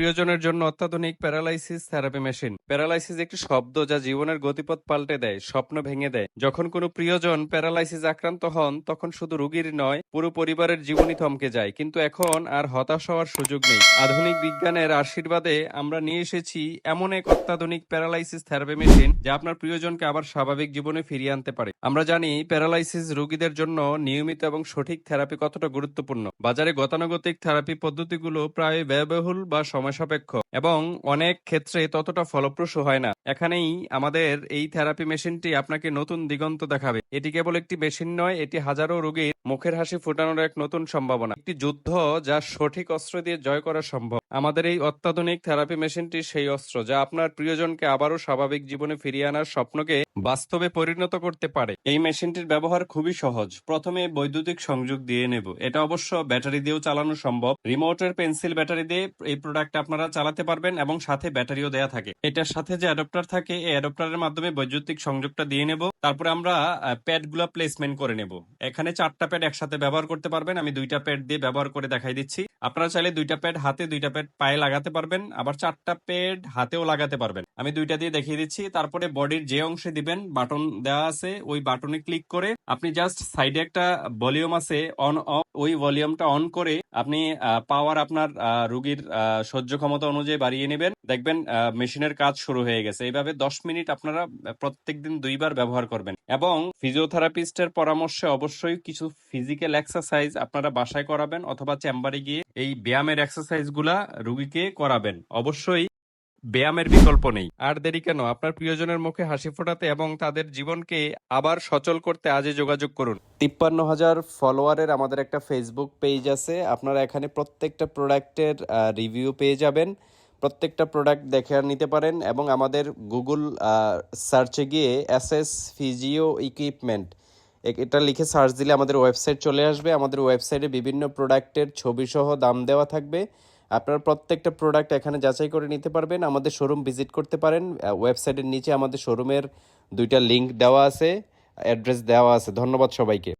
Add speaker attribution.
Speaker 1: প্রিয়জনের জন্য অত্যাধুনিক প্যারালাইসিস থেরাপি মেশিন। প্যারালাইসিস একটি শব্দ যা জীবনের গতিপথ পাল্টে দেয়, স্বপ্ন ভেঙে দেয়। যখন কোনো প্রিয়জন প্যারালাইসিস আক্রান্ত হন, তখন শুধু রোগীর নয়, পুরো পরিবারের জীবনই থমকে যায়। কিন্তু এখন আর হতাশ হওয়ার সুযোগ নেই। আধুনিক বিজ্ঞানের আশীর্বাদে আমরা নিয়ে এসেছি এমন এক অত্যাধুনিক প্যারালাইসিস থেরাপি মেশিন যা আপনার প্রিয়জনকে আবার স্বাভাবিক জীবনে ফিরিয়ে আনতে পারে। আমরা জানি প্যারালাইসিস রোগীদের জন্য নিয়মিত এবং সঠিক থেরাপি কতটা গুরুত্বপূর্ণ। বাজারে গতানুগতিক থেরাপি পদ্ধতিগুলো প্রায় ব্যয়বহুল বা সময় সাপেক্ষ এবং অনেক ক্ষেত্রে ততটা ফলপ্রসূ হয় না। এখানেই আমাদের এই থেরাপি মেশিনটি আপনাকে নতুন দিগন্ত দেখাবে। এটি কেবল একটি মেশিন নয়, এটি হাজারো রোগীর মুখের হাসি ফোটানোর এক নতুন সম্ভাবনা। একটি যুদ্ধ যা সঠিক অস্ত্র দিয়ে জয় করা সম্ভব। আমাদের এই অত্যাধুনিক থেরাপি মেশিনটি সেই অস্ত্র যা আপনার প্রিয়জনকে আবারও স্বাভাবিক জীবনে ফিরিয়ে আনার স্বপ্নকে বাস্তবে পরিণত করতে পারে। এই মেশিনটির ব্যবহার খুবই সহজ। প্রথমে বৈদ্যুতিক সংযোগ দিয়ে নেব। এটা অবশ্য ব্যাটারি দিয়েও চালানো সম্ভব। রিমোটের পেন্সিল ব্যাটারি দিয়ে এই প্রোডাক্ট আপনারা চালাতে পারবেন এবং সাথে ব্যাটারিও দেয়া থাকে। এটার সাথে যে অ্যাডাপ্টার থাকে, এই অ্যাডাপ্টারের মাধ্যমে বৈদ্যুতিক সংযোগটা দিয়ে নেব। তারপরে আমরা প্যাডগুলা প্লেসমেন্ট করে নেব। এখানে চারটা প্যাড একসাথে ব্যবহার করতে পারবেন। আমি দুইটা প্যাড দিয়ে ব্যবহার করে দেখাই দিচ্ছি। আপনারা চাইলে দুইটা প্যাড হাতে, দুইটা প্যাড পায়ে লাগাতে পারবেন। আবার চারটা প্যাড হাতেও লাগাতে পারবেন। আমি দুইটা দিয়ে দেখিয়ে দিচ্ছি। তারপরে বডির যে অংশে দিবেন, বাটন দেওয়া আছে, ওই বাটনে ক্লিক করে আপনি জাস্ট সাইডে একটা ভলিউম আছে, অন, অফ, ওই ভলিউমটা অন করে আপনি পাওয়ার আপনার রুগীর সহ্য ক্ষমতা অনুযায়ী বাড়িয়ে নেবেন। দেখবেন মেশিনের কাজ শুরু হয়ে গেছে। এইভাবে দশ মিনিট আপনারা প্রত্যেক দিন দুইবার ব্যবহার করবেন। এবং ফিজিওথেরাপিস্টের পরামর্শে অবশ্যই কিছু ফিজিক্যাল এক্সারসাইজ আপনারা বাসায় করাবেন অথবা চেম্বারে গিয়ে এই ব্যায়ামের এক্সারসাইজগুলা রুগীকে করাবেন। অবশ্যই ব্যায়ামের বিকল্প নেই। আর দেরি কেন? আপনার প্রিয়জনের মুখে হাসি ফোটাতে এবং তাদের জীবনকে আবার সচল করতে আজই যোগাযোগ করুন। তিপ্পান্ন হাজার ফলোয়ারের আমাদের একটা ফেসবুক পেজ আছে। আপনারা এখানে প্রত্যেকটা প্রোডাক্টের রিভিউ পেয়ে যাবেন। প্রত্যেকটা প্রোডাক্ট দেখে নিতে পারেন এবং আমাদের গুগল সার্চে গিয়ে এস এস ফিজিও ইকুইপমেন্ট এটা লিখে সার্চ দিলে আমাদের ওয়েবসাইট চলে আসবে। আমাদের ওয়েবসাইটে বিভিন্ন প্রোডাক্টের ছবি সহ দাম দেওয়া থাকবে। আপনারা প্রত্যেকটা প্রোডাক্ট এখানে যাচাই করে নিতে পারবেন, আমাদের শোরুম ভিজিট করতে পারেন ওয়েবসাইটের নিচে আমাদের শোরুমের দুইটা লিঙ্ক দেওয়া আছে অ্যাড্রেস দেওয়া আছে। ধন্যবাদ সবাইকে।